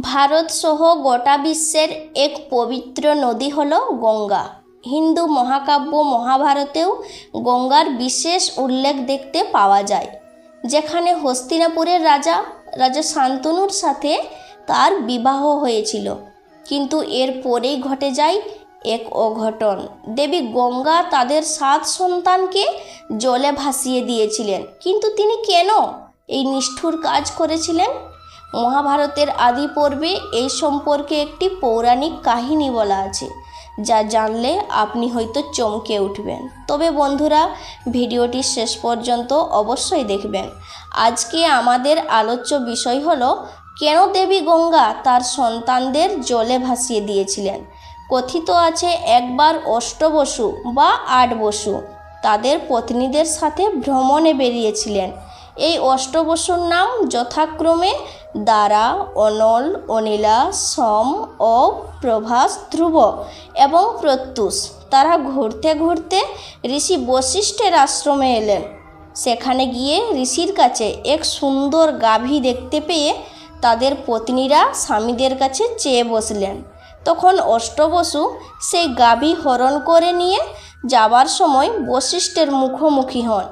ভারত সহ গোটা বিশ্বের এক পবিত্র নদী হল গঙ্গা। হিন্দু মহাকাব্য মহাভারতেও গঙ্গার বিশেষ উল্লেখ দেখতে পাওয়া যায়, যেখানে হস্তিনাপুরের রাজা রাজা শান্তনুর সাথে তার বিবাহ হয়েছিল। কিন্তু এর পরেই ঘটে যায় এক অঘটন। দেবী গঙ্গা তাদের সাত সন্তানকে জলে ভাসিয়ে দিয়েছিলেন। কিন্তু তিনি কেন এই নিষ্ঠুর কাজ করেছিলেন? মহাভারতের আদি পর্বে এই সম্পর্কে একটি পৌরাণিক কাহিনী বলা আছে, যা জানলে আপনি হয়তো চমকে উঠবেন। তবে বন্ধুরা, ভিডিওটি শেষ পর্যন্ত অবশ্যই দেখবেন। আজকে আমাদের আলোচ্য বিষয় হলো, কেন দেবী গঙ্গা তার সন্তানদের জলে ভাসিয়ে দিয়েছিলেন? কথিত আছে, একবার অষ্টবসু বা আট বসু তাদের পত্নীদের সাথে ভ্রমণে বেরিয়েছিলেন। এই অষ্টবসুর নাম যথাক্রমে দ্বারা অনল, অনিলা, সম ও প্রভাস ধ্রুব এবং প্রত্যুষ। তারা ঘুরতে ঘুরতে ঋষি বশিষ্ঠের আশ্রমে এলেন। সেখানে গিয়ে ঋষির কাছে এক সুন্দর গাভী দেখতে পেয়ে তাদের পত্নীরা স্বামীদের কাছে চেয়ে বসলেন। তখন অষ্টবসু সেই গাভী হরণ করে নিয়ে যাবার সময় বশিষ্ঠের মুখোমুখি হন।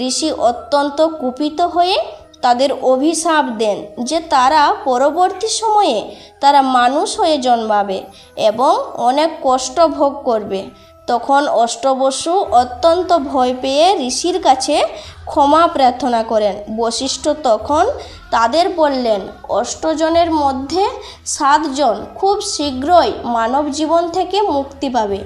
ঋষি অত্যন্ত কুপিত হয়ে তাদের অভিশাপ দেন যে তারা পরবর্তী সময়ে তারা মানুষ হয়ে জন্মাবে এবং অনেক কষ্ট ভোগ করবে। তখন অষ্টবসু অত্যন্ত ভয় পেয়ে ঋষির কাছে ক্ষমা প্রার্থনা করেন। বশিষ্ঠ তখন তাদের বললেন, অষ্টজনের মধ্যে সাতজন খুব শীঘ্রই মানব জীবন থেকে মুক্তি পাবে।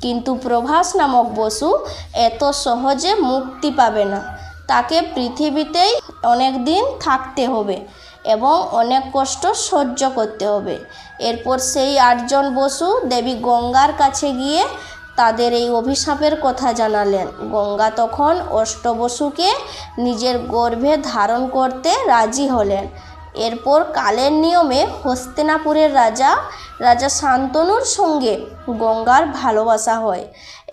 কিন্তু প্রভাস নামক বসু এত সহজে মুক্তি পাবে না। তাকে পৃথিবীতেই অনেক দিন থাকতে হবে এবং অনেক কষ্ট সহ্য করতে হবে। এরপর সেই আটজন বসু দেবী গঙ্গার কাছে গিয়ে তাদের এই অভিশাপের কথা জানালেন। গঙ্গা তখন অষ্টবসুকে নিজের গর্ভে ধারণ করতে রাজি হলেন। এরপর কালের নিয়মে হস্তিনাপুরের রাজা রাজা শান্তনুর সঙ্গে গঙ্গার ভালোবাসা হয়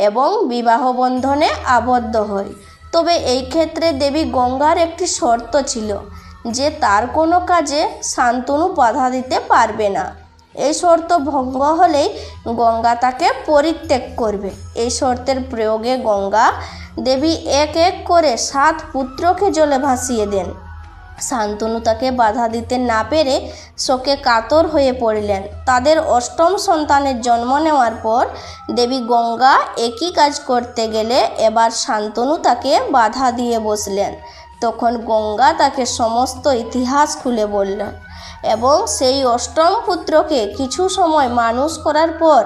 এবং বিবাহ বন্ধনে আবদ্ধ হয়। তবে এই ক্ষেত্রে দেবী গঙ্গার একটি শর্ত ছিল যে তার কোনো কাজে শান্তনু বাধা দিতে পারবে না। এই শর্ত ভঙ্গ হলেই গঙ্গা তাকে পরিত্যাগ করবে। এই শর্তের প্রয়োগে গঙ্গা দেবী এক এক করে সাত পুত্রকে জলে ভাসিয়ে দেন। শান্তনু তাকে বাধা দিতে না পেরে শোকে কাতর হয়ে পড়লেন। তাদের অষ্টম সন্তানের জন্ম নেওয়ার পর দেবী গঙ্গা একই কাজ করতে গেলে এবার শান্তনু তাকে বাধা দিয়ে বসলেন। তখন গঙ্গা তাকে সমস্ত ইতিহাস খুলে বললেন এবং সেই অষ্টম পুত্রকে কিছু সময় মানুষ করার পর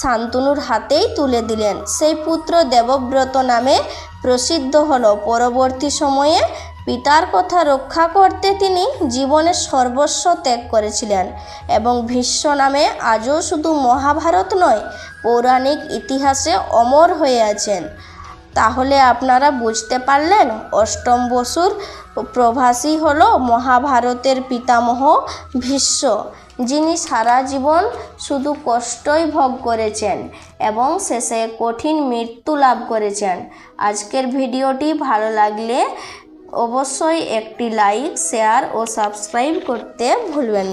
শান্তনুর হাতেই তুলে দিলেন। সেই পুত্র দেবব্রত নামে প্রসিদ্ধ হলো। পরবর্তী সময়ে পিতার কথা রক্ষা করতে তিনি জীবনের সর্বস্ব ত্যাগ করেছিলেন এবং ভীষ্ম নামে আজও শুধু মহাভারত নয়, পৌরাণিক ইতিহাসে অমর হয়ে আছেন। তাহলে আপনারা বুঝতে পারলেন, অষ্টম বসুর প্রভাসী হল মহাভারতের পিতামহ ভীষ্ম, যিনি সারা জীবন শুধু কষ্টই ভোগ করেছেন এবং শেষে কঠিন মৃত্যু লাভ করেছেন। আজকের ভিডিওটি ভালো লাগলে অবশ্যই একটি লাইক শেয়ার ও সাবস্ক্রাইব করতে ভুলবেন।